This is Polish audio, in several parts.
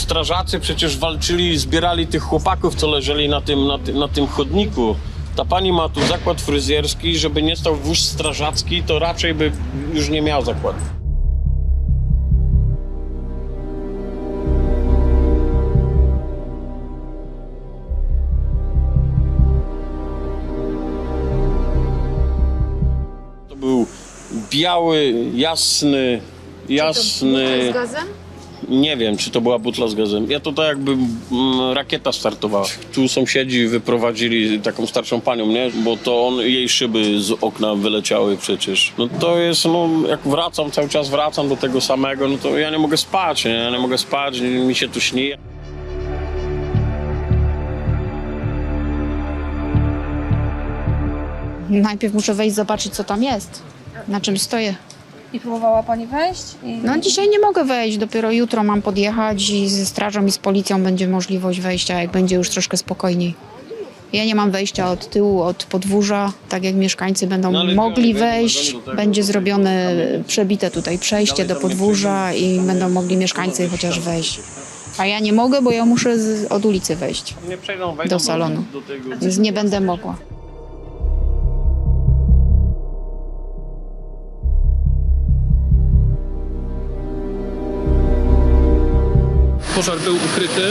strażacy przecież walczyli, zbierali tych chłopaków, co leżeli na tym, na, ty, na tym chodniku. Ta pani ma tu zakład fryzjerski, żeby nie stał wóz strażacki, to raczej by już nie miał zakładu. To był biały, jasny, jasny. Z gazem? Nie wiem, czy to była butla z gazem. Ja to tak jakby mm, rakieta startowała. Tu sąsiedzi wyprowadzili taką starszą panią, nie? Bo to on, jej szyby z okna wyleciały przecież. No to jest, no jak wracam, cały czas wracam do tego samego, no to ja nie mogę spać, nie? Ja nie mogę spać, mi się tu śni. Najpierw muszę wejść zobaczyć, co tam jest, na czym stoję. I próbowała pani wejść? I... No dzisiaj nie mogę wejść, dopiero jutro mam podjechać i ze strażą i z policją będzie możliwość wejścia, jak będzie już troszkę spokojniej. Ja nie mam wejścia od tyłu, od podwórza, tak jak mieszkańcy będą No, mogli wejść. tego- Będzie zrobione przebite tutaj przejście do podwórza i będą mogli mieszkańcy chociaż wejść. A ja nie mogę, bo ja muszę z, od ulicy wejść, Do salonu. Więc nie będę mogła. Pożar był ukryty,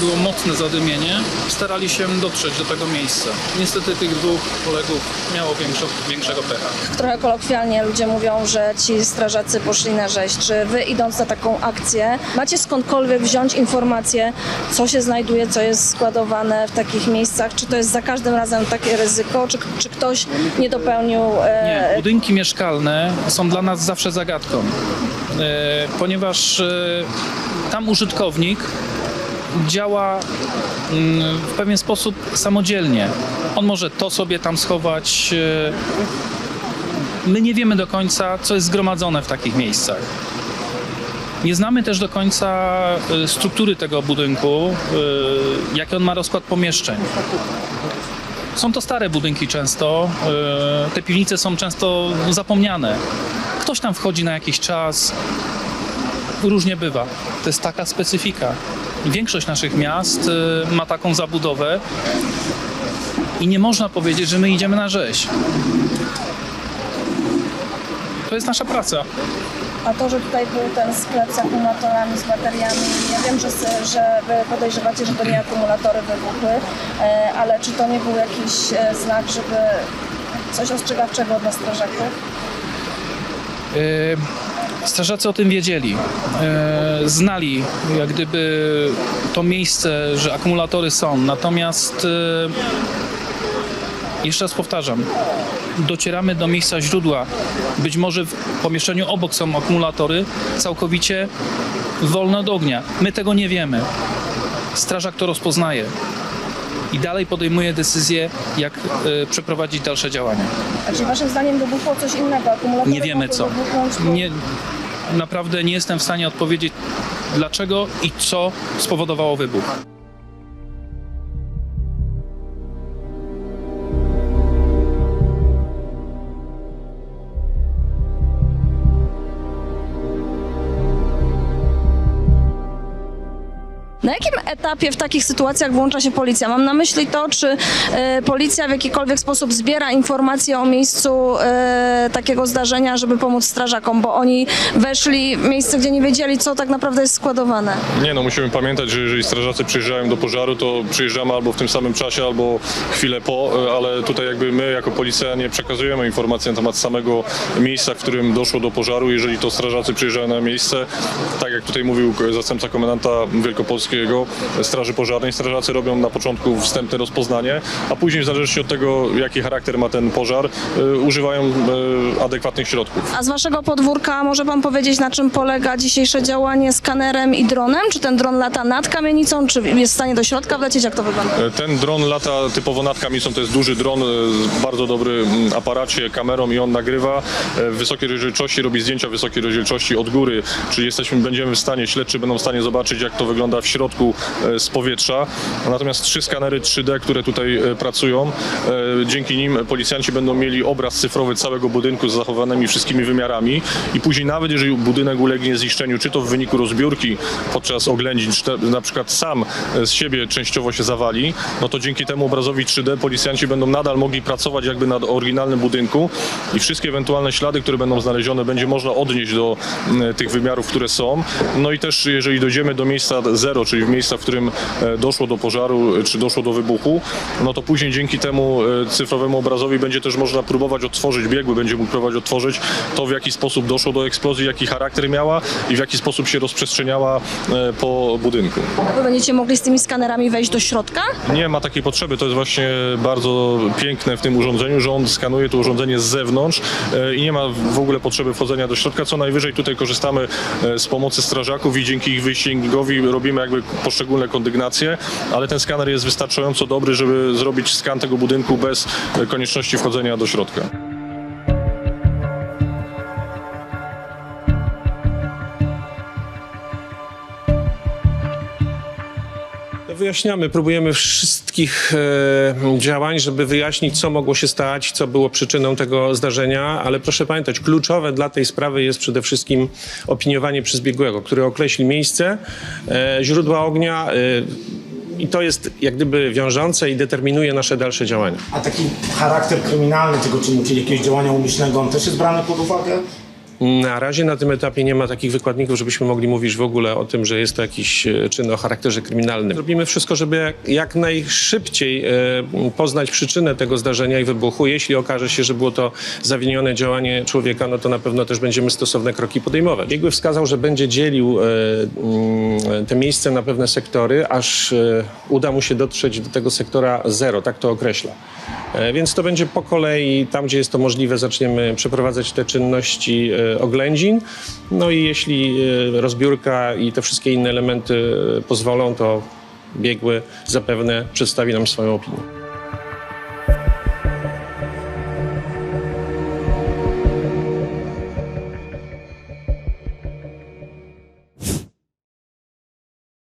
było mocne zadymienie. Starali się dotrzeć do tego miejsca. Niestety tych dwóch kolegów miało większo, większego pecha. Trochę kolokwialnie ludzie mówią, że ci strażacy poszli na rzeź. Czy wy idąc na taką akcję, macie skądkolwiek wziąć informacje, co się znajduje, co jest składowane w takich miejscach? Czy to jest za każdym razem takie ryzyko? Czy, czy ktoś nie dopełnił... e, Nie, budynki mieszkalne są dla nas zawsze zagadką, e, ponieważ e, tam użytkownik działa mm, w pewien sposób samodzielnie. On może to sobie tam schować. e, My nie wiemy do końca, co jest zgromadzone w takich miejscach. Nie znamy też do końca e, struktury tego budynku, e, jaki on ma rozkład pomieszczeń. Są to stare budynki często, te piwnice są często zapomniane. Ktoś tam wchodzi na jakiś czas, różnie bywa. To jest taka specyfika. Większość naszych miast e, ma taką zabudowę i nie można powiedzieć, że my idziemy na rzeź. To jest nasza praca. A to, że tutaj był ten sklep z akumulatorami, z bateriami, ja wiem, że, że wy podejrzewacie, że to nie akumulatory wybuchły, e, ale czy to nie był jakiś e, znak, żeby coś ostrzegawczego dla strażaków? E, Strażacy o tym wiedzieli. E, Znali jak gdyby to miejsce, że akumulatory są. Natomiast e, jeszcze raz powtarzam, docieramy do miejsca źródła. Być może w pomieszczeniu obok są akumulatory całkowicie wolne od ognia. My tego nie wiemy. Strażak to rozpoznaje i dalej podejmuje decyzję, jak e, przeprowadzić dalsze działania. A czy waszym zdaniem wybuchło coś innego? Akumulatory Nie wiemy co. Nie, naprawdę nie jestem w stanie odpowiedzieć dlaczego i co spowodowało wybuch. Na jakim etapie w takich sytuacjach włącza się policja? Mam na myśli to, czy e, policja w jakikolwiek sposób zbiera informacje o miejscu e, takiego zdarzenia, żeby pomóc strażakom, bo oni weszli w miejsce, gdzie nie wiedzieli, co tak naprawdę jest składowane. Nie no, musimy pamiętać, że jeżeli strażacy przyjeżdżają do pożaru, to przyjeżdżamy albo w tym samym czasie, albo chwilę po, e, ale tutaj jakby my jako policja nie przekazujemy informacji na temat samego miejsca, w którym doszło do pożaru. Jeżeli to strażacy przyjeżdżają na miejsce, tak jak tutaj mówił zastępca komendanta Straży Pożarnej, strażacy robią na początku wstępne rozpoznanie, a później w zależności od tego, jaki charakter ma ten pożar, e, używają e, adekwatnych środków. A z waszego podwórka może pan powiedzieć, na czym polega dzisiejsze działanie skanerem i dronem? Czy ten dron lata nad kamienicą, czy jest w stanie do środka wlecieć? Jak to wygląda? E, Ten dron lata typowo nad kamienicą, to jest duży dron, z bardzo dobry mm, aparacie, kamerą i on nagrywa w wysokiej rozdzielczości, robi zdjęcia wysokiej rozdzielczości od góry, czyli jesteśmy, będziemy w stanie, śledczy będą w stanie zobaczyć jak to wygląda w środku środku e, z powietrza. Natomiast trzy skanery 3D, które tutaj e, pracują, e, dzięki nim policjanci będą mieli obraz cyfrowy całego budynku z zachowanymi wszystkimi wymiarami i później nawet jeżeli budynek ulegnie zniszczeniu, czy to w wyniku rozbiórki podczas oględzin, czy na przykład sam z siebie częściowo się zawali, no to dzięki temu obrazowi 3D policjanci będą nadal mogli pracować jakby nad oryginalnym budynku i wszystkie ewentualne ślady, które będą znalezione, będzie można odnieść do tych wymiarów, które są. No i też jeżeli dojdziemy do miejsca zero, czyli w miejsca, w którym e, doszło do pożaru, e, czy doszło do wybuchu, no to później dzięki temu e, cyfrowemu obrazowi będzie też można próbować odtworzyć biegły, będzie mógł próbować odtworzyć to, w jaki sposób doszło do eksplozji, jaki charakter miała i w jaki sposób się rozprzestrzeniała po budynku. Wy będziecie mogli z tymi skanerami wejść do środka? Nie ma takiej potrzeby. To jest właśnie bardzo piękne w tym urządzeniu, że on skanuje to urządzenie z zewnątrz i nie ma w ogóle potrzeby wchodzenia do środka. Co najwyżej tutaj korzystamy z pomocy strażaków i dzięki ich wysięgowi robimy jakby poszczególne kondygnacje, ale ten skaner jest wystarczająco dobry, żeby zrobić skan tego budynku bez konieczności wchodzenia do środka. Wyjaśniamy, próbujemy wszystkich e, działań, żeby wyjaśnić, co mogło się stać, co było przyczyną tego zdarzenia, ale proszę pamiętać, kluczowe dla tej sprawy jest przede wszystkim opiniowanie przez biegłego, który określi miejsce, e, źródła ognia e, i to jest jak gdyby wiążące i determinuje nasze dalsze działania. A taki charakter kryminalny tego czynu, czyli jakiegoś działania umyślnego, on też jest brany pod uwagę? Na razie na tym etapie nie ma takich wykładników, żebyśmy mogli mówić w ogóle o tym, że jest to jakiś e, czyn o charakterze kryminalnym. Robimy wszystko, żeby jak, najszybciej e, poznać przyczynę tego zdarzenia i wybuchu. Jeśli okaże się, że było to zawinione działanie człowieka, no to na pewno też będziemy stosowne kroki podejmować. Biegły wskazał, że będzie dzielił e, mm, te miejsce na pewne sektory, aż uda mu się dotrzeć do tego sektora zero, tak to określa. Więc to będzie po kolei, tam gdzie jest to możliwe, zaczniemy przeprowadzać te czynności oględzin. No i jeśli e, rozbiórka i te wszystkie inne elementy e, pozwolą, to biegły zapewne przedstawi nam swoją opinię.